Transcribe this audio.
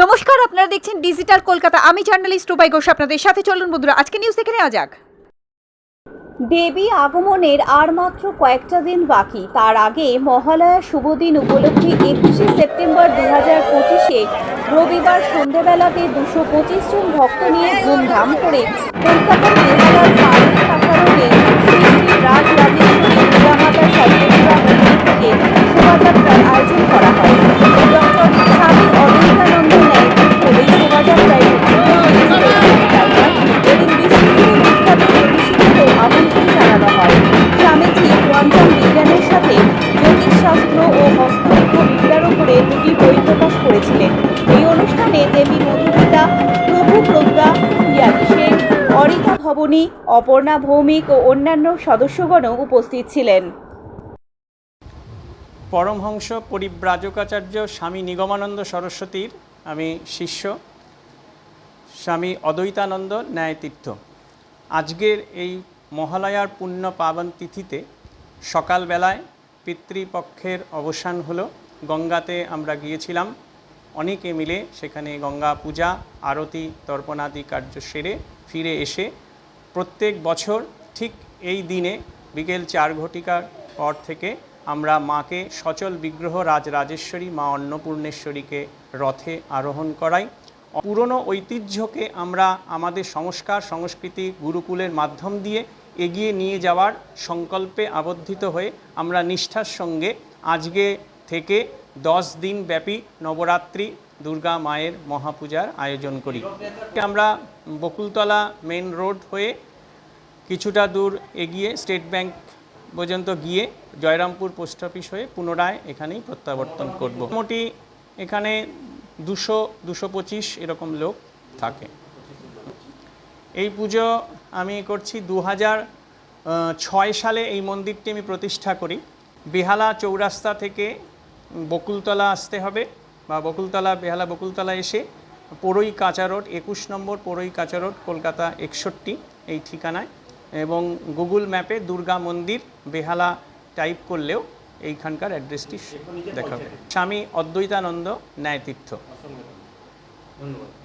নমস্কার, আপনারা দেখছেন ডিজিটাল কলকাতা আমি জার্নালিস্ট রূপাই ঘোষ, আপনাদের সাথে চলুন বন্ধুরা। আজকে নিউজ দেখে নেওয়া যাক। দেবী আগমনের আর মাত্র কয়েকটা দিন বাকি। তার আগে মহালয়া শুভ দিন উপলক্ষে একুশে সেপ্টেম্বর দু হাজার পঁচিশে রবিবার সন্ধেবেলাতে দুশো পঁচিশ জন ভক্ত নিয়ে ধুমধাম করে কলকাতার প্রভু প্রজ্ঞা সেন অরিতা ভবনী, অপর্ণা ভৌমিক ও অন্যান্য সদস্যগণও উপস্থিত ছিলেন। পরমহংস পরিব্রাজকাচার্য স্বামী নিগমানন্দ সরস্বতীর, আমি শিষ্য, স্বামী অদ্বৈতানন্দ ন্যায়তীর্থ। আজকের এই মহালয়ার পুণ্য পাবন তিথিতে সকালবেলায় পিতৃপক্ষের অবসান হলো। গঙ্গাতে আমরা গিয়েছিলাম। অনেকে মিলে সেখানে গঙ্গা পূজা, আরতি, তর্পণাদি কার্য সেরে ফিরে এসে প্রত্যেক বছর ঠিক এই দিনে বিকেল চার ঘটিকার পর থেকে আমরা মাকে সচল বিগ্রহ রাজরাজেশ্বরী মা অন্নপূর্ণেশ্বরীকে রথে আরোহণ করাই। পুরনো ঐতিহ্যকে আমরা আমাদের সংস্কার, সংস্কৃতি, গুরুকুলের মাধ্যম দিয়ে এগিয়ে নিয়ে যাওয়ার সংকল্পে আবদ্ধিত হয়ে আমরা নিষ্ঠার সঙ্গে আজকে থেকে দশ দিন ব্যাপী নবরাত্রি, দুর্গা মায়ের মহাপূজার আয়োজন করি। আমরা বকুলতলা মেন রোড হয়ে কিছুটা দূর এগিয়ে স্টেট ব্যাংক পর্যন্ত গিয়ে জয়রামপুর পোস্ট অফিস হয়ে পুনরায় এখানেই প্রত্যাবর্তন করব। মোটামুটি এখানে দুশো দুশো পঁচিশ এরকম লোক থাকে। এই পুজো আমি করছি দু ছয় সালে এই মন্দিরটি আমি প্রতিষ্ঠা করি। বেহালা চৌরাস্তা থেকে বকুলতলা আসতে হবে বা বকুলতলা, বেহালা বকুলতলা এসে পরই কাঁচা রোড, একুশ নম্বর পরই কাঁচা রোড, কলকাতা একষট্টি এই ঠিকানায় এবং গুগল ম্যাপে দুর্গা মন্দির, বেহালা টাইপ করলেও এইখানকার অ্যাড্রেসটি দেখাবে স্বামী অদ্বৈতানন্দ ন্যায়তীর্থ। ধন্যবাদ।